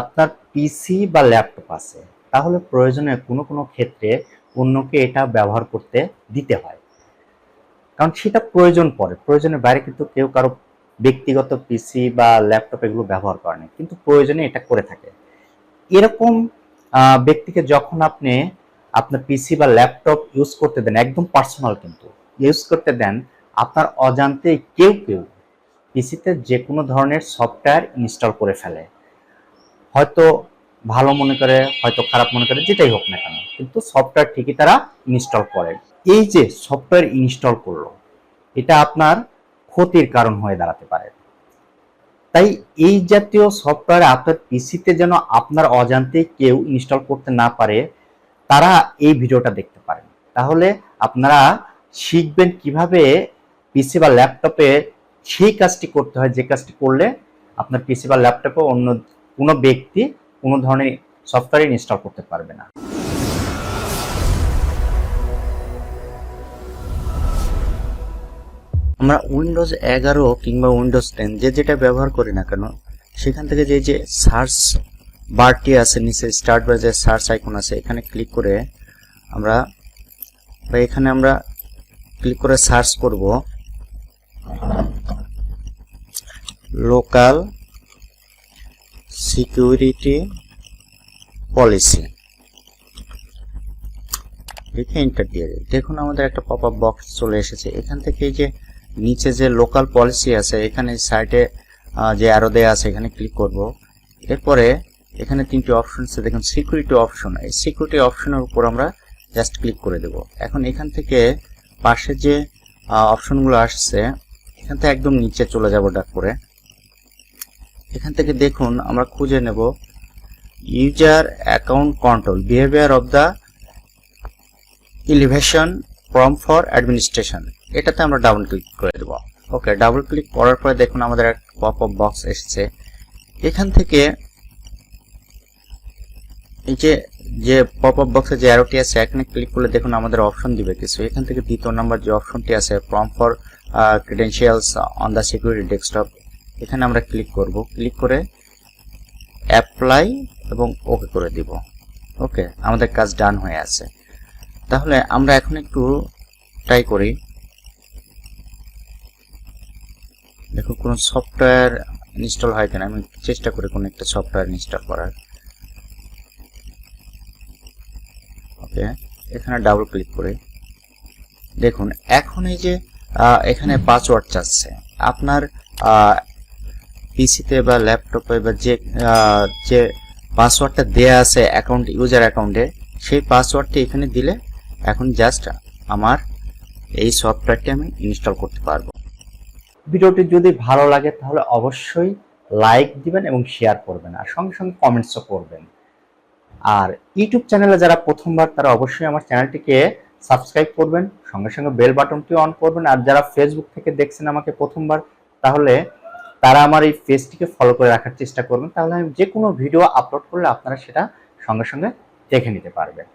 আপনার পিসি বা ল্যাপটপ আছে, তাহলে প্রয়োজনে কোনো কোনো ক্ষেত্রে অন্যকে এটা ব্যবহার করতে দিতে হয়। কারণ সেটা প্রয়োজন পড়ে, প্রয়োজনের বাইরে কিন্তু কেউ কারও ব্যক্তিগত পিসি বা ল্যাপটপ এগুলো ব্যবহার করে না, কিন্তু প্রয়োজনে এটা করে থাকে। এরকম ব্যক্তিকে যখন আপনি আপনার পিসি বা ল্যাপটপ ইউজ করতে দেন, একদম পার্সোনাল কিন্তু ইউজ করতে দেন, আপনার অজান্তে কেউ কেউ পিসিতে যে কোনো ধরনের সফটওয়্যার ইনস্টল করে ফেলে। হয়তো ভালো মনে করে, হয়তো খারাপ মনে করে, যেটাই হোক না কেন। কিন্তু সফটওয়্যার ঠিকই তারা ইনস্টল করে। এই যে সফটওয়্যার ইনস্টল করল, এটা আপনার ক্ষতির কারণ হয়ে দাঁড়াতে পারে। তাই এই জাতীয় সফটওয়্যার আপনার পিসিতে যেন আপনার অজান্তে কেউ ইনস্টল করতে না পারে, তারা এই ভিডিওটা দেখতে পারেন। তাহলে আপনারা শিখবেন কীভাবে পিসি বা ল্যাপটপে সেই কাজটি করতে হয়, যে কাজটি করলে আপনার পিসি বা ল্যাপটপে অন্য কোনো ব্যক্তি কোনো ধরনের সফটওয়্যার ইনস্টল করতে পারবে না। আমরা উইন্ডোজ এগারো কিংবা উইন্ডোজ টেন যে যেটা ব্যবহার করি না কেন, সেখান থেকে যে যে সার্চ বারটি আছে, নিচে স্টার্ট বা যে সার্চ আইকন আছে, এখানে ক্লিক করে আমরা বা এখানে আমরা ক্লিক করে সার্চ করব। লোকাল সিকিউরিটি পলিসি লিখে এন্টার দিয়ে দিই। দেখুন আমাদের একটা পপ বক্স চলে এসেছে। এখান থেকে যে নিচে যে লোকাল পলিসি আছে, এখানে সাইডে যে অ্যারো দেয়া আছে, এখানে ক্লিক করব। এরপরে এখানে তিনটি অপশন আছে। দেখুন সিকিউরিটি অপশন এই সিকিউরিটি অপশনের উপর আমরা জাস্ট ক্লিক করে দেব। এখন এখান থেকে পাশে যে অপশনগুলো আসছে, এখান থেকে একদম নিচে চলে যাব ডাক করে। এখান থেকে দেখুন, আমরা খুঁজে নেব user account control behaviour of the elevation form for administration এটাতে আমরা ডাবল ক্লিক করে দেব। ওকে ডাবল ক্লিক করার পরে দেখুন আমাদের এক পপ আপ বক্স এসেছে। এখান থেকে এই যে যে পপ আপ বক্সে যে অ্যারোটি আছে, এখানে ক্লিক করলে দেখুন আমাদের অপশন দিবে কিছু। এখান থেকে দ্বিতীয় নাম্বার যে অপশনটি আছে form for credentials on the security desktop এখানে আমরা ক্লিক করব। ক্লিক করে অ্যাপ্লাই এবং ওকে করে দিব। ওকে আমাদের কাজ ডান হয়ে আছে। তাহলে আমরা এখন একটু ট্রাই করি। দেখুন কোন সফটওয়্যার ইনস্টল হয় কিনা? আমি চেষ্টা করি কোন একটা সফটওয়্যার ইনস্টল করার। ওকে এখানে ডাবল ক্লিক করে। দেখুন, এখন এই যে এখানে পাসওয়ার্ড চাচ্ছে। আপনার পিসিতে বা ল্যাপটপে বা যে যে পাসওয়ার্ডটা দেয়া আছে অ্যাকাউন্ট ইউজার অ্যাকাউন্টে সেই পাসওয়ার্ডটি এখানে দিলে এখন জাস্ট আমার এই সফটওয়্যারটি আমি ইনস্টল করতে পারব। ভিডিওটি যদি ভালো লাগে তাহলে অবশ্যই লাইক দিবেন এবং শেয়ার করবেন আর সঙ্গে সঙ্গে কমেন্টসও করবেন। আর ইউটিউব চ্যানেলে যারা প্রথমবার তারা অবশ্যই আমার চ্যানেলটিকে সাবস্ক্রাইব করবেন, সঙ্গে সঙ্গে বেল বাটনটি অন করবেন। আর যারা ফেসবুক থেকে দেখছেন আমাকে প্রথমবার, তাহলে তারা আমার এই পেজটিকে ফলো করে রাখার চেষ্টা করবেন, তাহলে আমি যে কোনো ভিডিও আপলোড করলে আপনারা সেটা সঙ্গে সঙ্গে দেখে নিতে পারবেন।